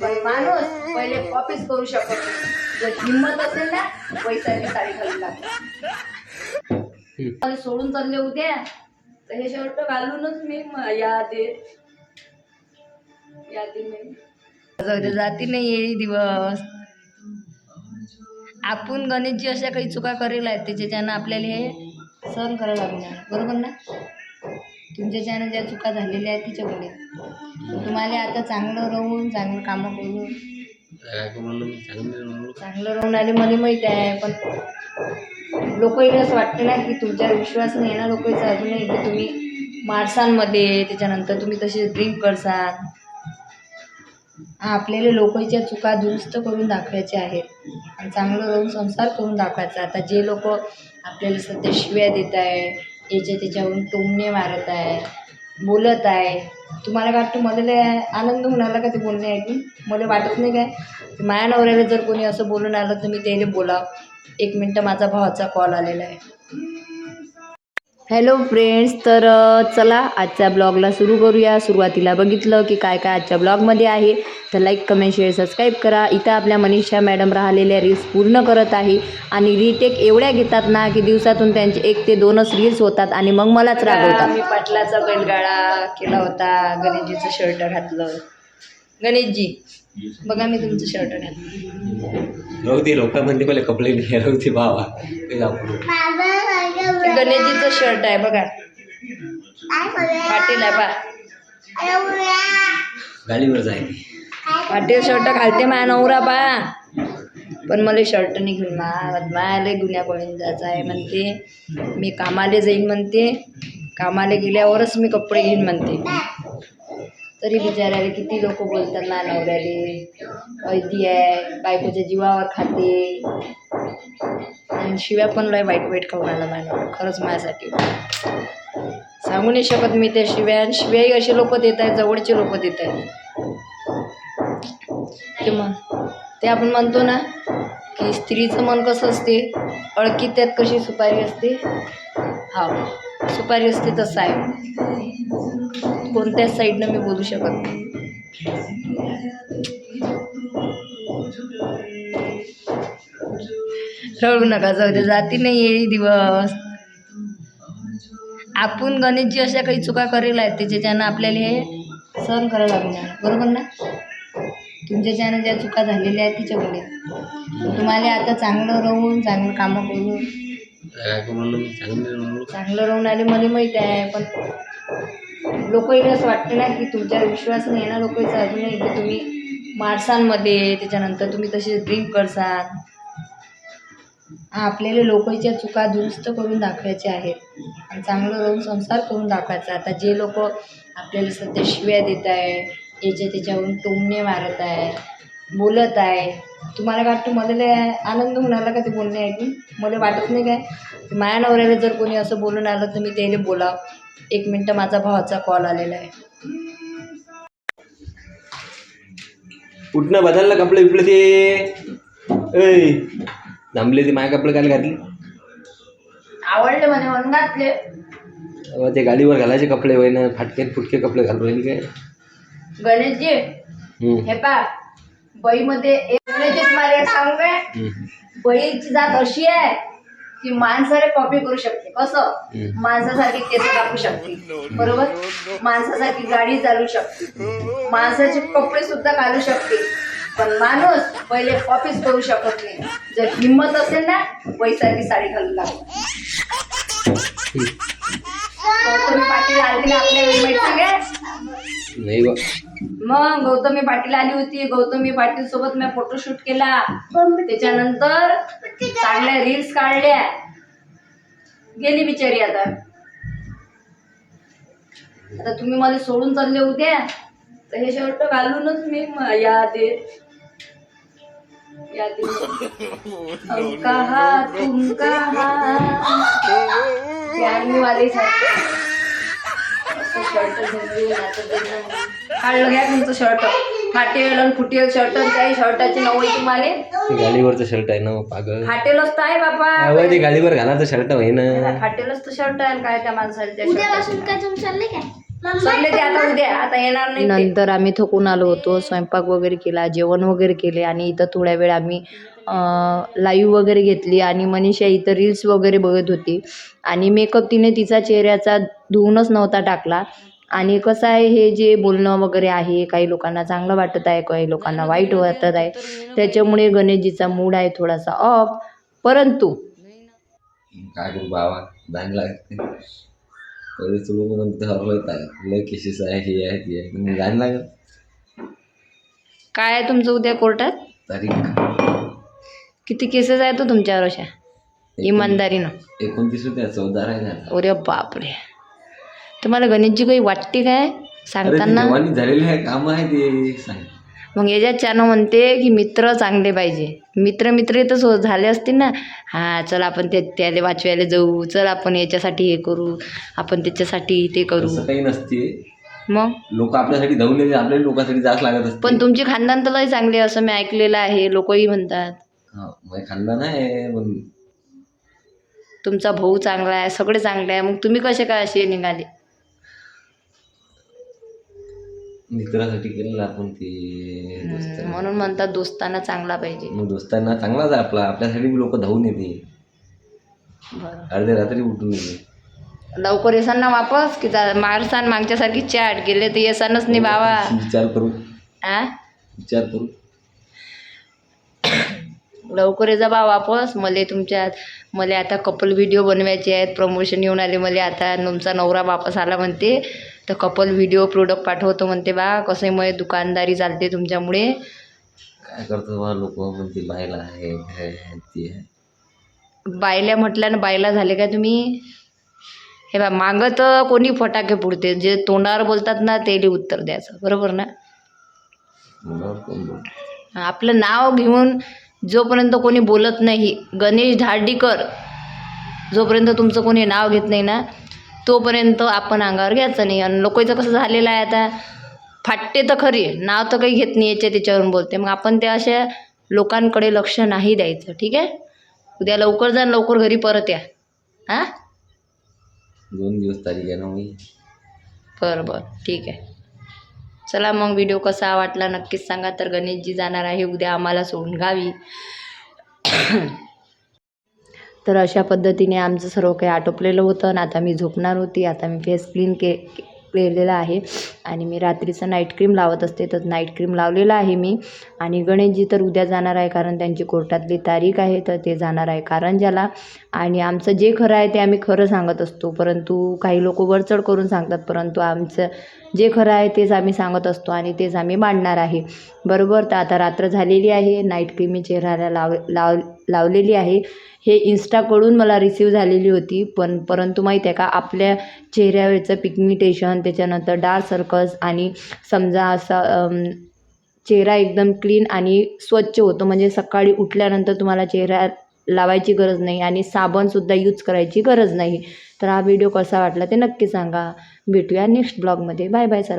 पण माणूस पहिले कॉपीच करू शकत जर हिंमत असेल ना पैशाची साडी घालून लागते सोडून चालले उद्या तर हे शर्ट घालूनच मी म- यादीत यादी नाही जाऊ जाती नाही दिवस. आपण गणेशजी अशा काही चुका करेल आहेत त्याच्याच्यानं आपल्याला हे सहन करावं लागणार. बरोबर ना? तुमच्याच्यानं ज्या चुका झालेल्या आहेत तिच्याकडे. तुम्हाला आता चांगलं राहून चांगलं कामं करून. चांगलं राहून आले मला माहीत आहे पण लोकही असं वाटते ना की तुमच्या विश्वास नाही ना लोकांचा अजूनही की तुम्ही माणसांमध्ये त्याच्यानंतर तुम्ही तसे ड्रिंक करसाल. आपल्याला लोकांच्या चुका दुरुस्त करून दाखवायच्या आहेत. आणि चांगलं राहून संसार करून दाखवायचा आता जे लोक आपल्याला सध्या शिव्या देत आहे याच्या त्याच्यावरून टोमणे मारत आहे बोलत आहे. तुम्हाला काय वाटतं मला लय आनंद होऊन आला का ते बोलणे ऐकून मला वाटत नाही काय? माझ्या नवऱ्याला जर कोणी असं बोलून आलं तर मी त्याला बोलाव. एक मिनटं माझा भावाचा कॉल आलेला आहे. हॅलो फ्रेंड्स तर चला आजच्या ब्लॉगला सुरू करूया. सुरुवातीला बघितलं की काय काय आजच्या ब्लॉगमध्ये आहे. तर लाईक कमेंट शेअर सबस्क्राईब करा. इथं आपल्या मनीषा मॅडम राहिलेल्या रील्स पूर्ण करत आहे. आणि रिटेक एवढ्या घेतात ना की दिवसातून त्यांचे एक ते दोनच रील्स होतात आणि मग मलाच रागवतात मी पाटलाचा बैलगाडा केला होता. गणेशजीचं शर्ट घातलं. गणेशजी बघा मी तुमचं शर्ट घातलं. लोक म्हणते पहिले कपडे दे बाबा. गणेशजीचं शर्ट आहे बघा. पाटील आहे बा. गाडीवर पाटील शर्ट घालते माझ्या नवरा बा. पण मला शर्ट नाही घेऊन मायाला गुन्ह्या पळून जायचं आहे म्हणते. मी कामाला जाईन म्हणते. कामाला गेल्यावरच मी कपडे घेईन म्हणते. तरी बिचाराले किती लोक बोलतात ना नवऱ्याले. ऐदी आहे बायकोच्या जीवावर खाते. आणि शिव्या पण लय वाईट वाईट खाऊन आला खरंच माझ्यासाठी. सांगू नाही शकत मी त्या शिव्या. आणि शिव्याही असे लोक देत आहेत जवळचे लोक देत आहेत. ते मन ते आपण म्हणतो ना की स्त्रीचं मन कसं असते अळकी त्यात कशी सुपारी असते? हा सुपारी असते तसं आहे. कोणत्याच साईडनं मी बोलू शकत नाही. रडू नका जाऊ दे जाती नाही येई दिवस. आपण गणेशजी अशा काही चुका करेल आहेत त्याच्याच्यानं आपल्याला हे सहन करावं लागणार बरोबर ना? तुमच्याच्यानं ज्या चुका झालेल्या आहेत तिच्याकडे. तुम्हाला आता चांगलं राहून चांगलं कामं करून. चांगलं राहून आले मला माहीत आहे पण लोकही असं वाटतं ना की तुमच्यावर विश्वास नाही ना लोकांचा अजूनही की तुम्ही माणसांमध्ये त्याच्यानंतर तुम्ही तसे ड्रिंक करसाल. आपल्याला लोकांच्या चुका दुरुस्त करून दाखवायच्या आहेत. आणि चांगलं राहून संसार करून दाखवायचा. आता जे लोक आपल्याला सध्या शिव्या देत आहे याच्या त्याच्यावरून टोमणे मारत आहे बोलत आहे. तुम्हाला काय वाटतं? मला लय आनंद होऊन आला का ते बोलणे ऐकून? मला वाटत नाही काय? माया माझ्या नवऱ्याला जर कोणी असं बोलून आलं तर मी त्याला बोलाव. एक मिनटं माझा भावाचा कॉल आलेला आहे. उठणं बदललं कपडे बिपडे ते ऐ. थांबले ते माझ्या कपडे काय घातले. आवडले म्हणे म्हणून घातले. अहो, ते गाडीवर घालायचे कपडे होय ना फाटके फुटके कपडे घालून राहिले काय? गणेशजी हम्म, हे पा बईमध्ये एक गणेशजी तुम्हाला एक सांगू काय? हम्म, बळीची जात अशी आहे की माणसाला कॉपी करू शकते कसं. माणसासारखी केस कापू शकते. बरोबर? माणसासारखी गाडी चालू शकते. माणसाचे कपडे सुद्धा घालू शकते. पण माणूस पहिले कॉपीच करू शकत नाही. जर हिंमत असेल ना पैसाची साडी घालून लागते गौतमी पाटील आली आपल्या मग गौतमी पाटील आली होती. गौतमी पाटील सोबत मी फोटोशूट केला. त्याच्यानंतर चांगल्या रील्स काढल्या. गेली बिचारी आता. आता तुम्ही मला सोडून चालले उद्या तर हे शर्ट घालूनच मी म- यादीत यादीत हम तुमका हा. कहा प्यार वाले शर्ट काढलं घ्या तुमचं शर्ट. फाटेल आणि फुटेल शर्ट काही शर्टाची नवई तुम्हाला. ते गाडीवरचं शर्ट आहे ना पागल. फाटेलच तर आहे बाबा ते गाडीवर घालायचं शर्ट आहे ना. फाटेलच तर शर्ट आहे काय त्या माणसाला त्या उद्यापासून शर्टाची काय तुम्ही चालले काय? सगळे ते आता उद्या. आता येणार नाही ते. नंतर आम्ही थकून आलो होतो स्वयंपाक वगैरे केला जेवण वगैरे केले आणि इथं थोड्या वेळ आम्ही लाईव्ह वगैरे घेतली आणि मनीषा इथं रील्स वगैरे बघत होती. आणि मेकअप तिने तिचा चेहऱ्याचा धुवूनच नव्हता टाकला. आणि कसं आहे हे जे बोलणं वगैरे आहे काही लोकांना चांगलं वाटत आहे काही लोकांना वाईट वाटत आहे त्याच्यामुळे गणेशजीचा मूड आहे थोडासा ऑफ परंतु काय करू बाबा जायला लागते. पहिले तुला म्हणून ते हरवत आहे. लय केसेस आहे हे आहे ते आहे. मग जायला लागेल काय आहे तुमचं उद्या कोर्टात? तारीख. किती केसेस आहेत तो तुमच्यावर अशा? इमानदारीनं. एकोणतीस होत्या चौदा राहिल्या आता. अरे बापरे. तुम्हाला गणेशजी काही वाटते काय सांगताना? झालेले आहे काम आहे ते सांग. मग याच्यात चानं म्हणते की मित्र चांगले पाहिजे. मित्र मित्र तर सो झाले असतील ना. हां चल आपण ते त्याला वाचवायला जाऊ. चल आपण याच्यासाठी हे करू. आपण त्याच्यासाठी ते करू. काही नसते. मग? लोक आपल्यासाठी धावलेले आपल्या लोकांसाठी जास्त लागत असते. पण तुमची खानदान तर लय चांगली असं मी ऐकलेलं आहे. लोकही म्हणतात. हा खानदान आहे पण तुमचा भाऊ चांगला आहे. सगळे चांगले आहे. मग तुम्ही कसे काय असे निघाले? मित्रासाठी केलेलं आपण ते दोस्त म्हणून म्हणतात दोस्ताना चांगला पाहिजे. मग दोस्तांना चांगलाच आहे आपला. आपल्यासाठी लोक धावून येते. बरं. अर्ध्या रात्री उठून येते. लवकर येसान ना वापस की जा मारसान मागच्यासारखी चॅट गेले तर येसानच नाही बाबा. विचार करू. आ? विचार करू. लवकर ये जा बा वापस. मला तुमच्यात मला आता कपल व्हिडिओ बनवायचे आहेत. प्रमोशन येऊन आले मला आता. तुमचा नवरा वापस आला म्हणते. तर कपल व्हिडिओ प्रोडक्ट पाठवतो म्हणते बा. कसं मुळे दुकानदारी चालते तुमच्यामुळे? काय करतो बा लोक? म्हणते बायला आहे हे आहे, ते आहे. बायल्या म्हटलं ना बायला झाले का तुम्ही? हे बा मागं तर कोणी फटाके पुडते जे तोंडावर बोलतात ना त्याला उत्तर द्यायचं. बरोबर ना? मनावर कोण बोलतं? आपलं नाव घेऊन जोपर्यंत कोणी बोलत नाही गणेश धार्डीकर जोपर्यंत तुमचं कोणी नाव घेत नाही ना तोपर्यंत आपण अंगावर घ्यायचं नाही. आणि लोकांचं कसं झालेलं आहे आता फाटते तर खरी नाव तर काही घेत नाही याच्या त्याच्यावरून बोलते. मग आपण त्या अशा लोकांकडे लक्ष नाही द्यायचं. ठीक आहे? उद्या लवकर जा लवकर घरी परत या. हां? दोन दिवस तारीख आहे ना मी. बरं बरं. ठीक आहे. चला मग व्हिडिओ कसा वाटला नक्कीच सांगा. तर गणेशजी जाणार आहे उद्या आम्हाला सोडून गावी. तर अशा पद्धतीने आमचं सर्व काही आटोपलेलं होतं आणि आता मी झोपणार होती. आता मी फेस क्लीन के केलेलं आहे. आणि मी रात्रीचं नाईट क्रीम लावत असते तर नाईट क्रीम लावलेलं आहे मी. आणि गणेशजी तर उद्या जाणार आहे कारण त्यांची कोर्टातली तारीख आहे तर ते जाणार आहे कारण ज्याला आणि आमचं जे खरं आहे ते आम्ही खरं सांगत असतो परंतु काही लोक वरचढ करून सांगतात परंतु आमचं जे खरं आहे तेच आम्ही सांगत असतो आणि तेच आम्ही मांडणार आहे. बरोबर तर आता रात्र झालेली आहे नाईट क्रीम मी चेहऱ्याला लाव लाव लावलेली आहे. हे इन्स्टाकडून मला रिसीव झालेली होती पण परंतु माहीत आहे का आपल्या चेहऱ्यावरचं पिगमिटेशन त्याच्यानंतर डार्क सर्कल्स आणि समजा असा चेहरा एकदम क्लीन आणि स्वच्छ होतो. म्हणजे सकाळी उठल्यानंतर तुम्हाला चेहरा लावायची गरज नाही आणि साबणसुद्धा यूज करायची गरज नाही. तर हा व्हिडिओ कसा वाटला ते नक्की सांगा. भेटूया नेक्स्ट ब्लॉगमध्ये बाय बाय सर्व.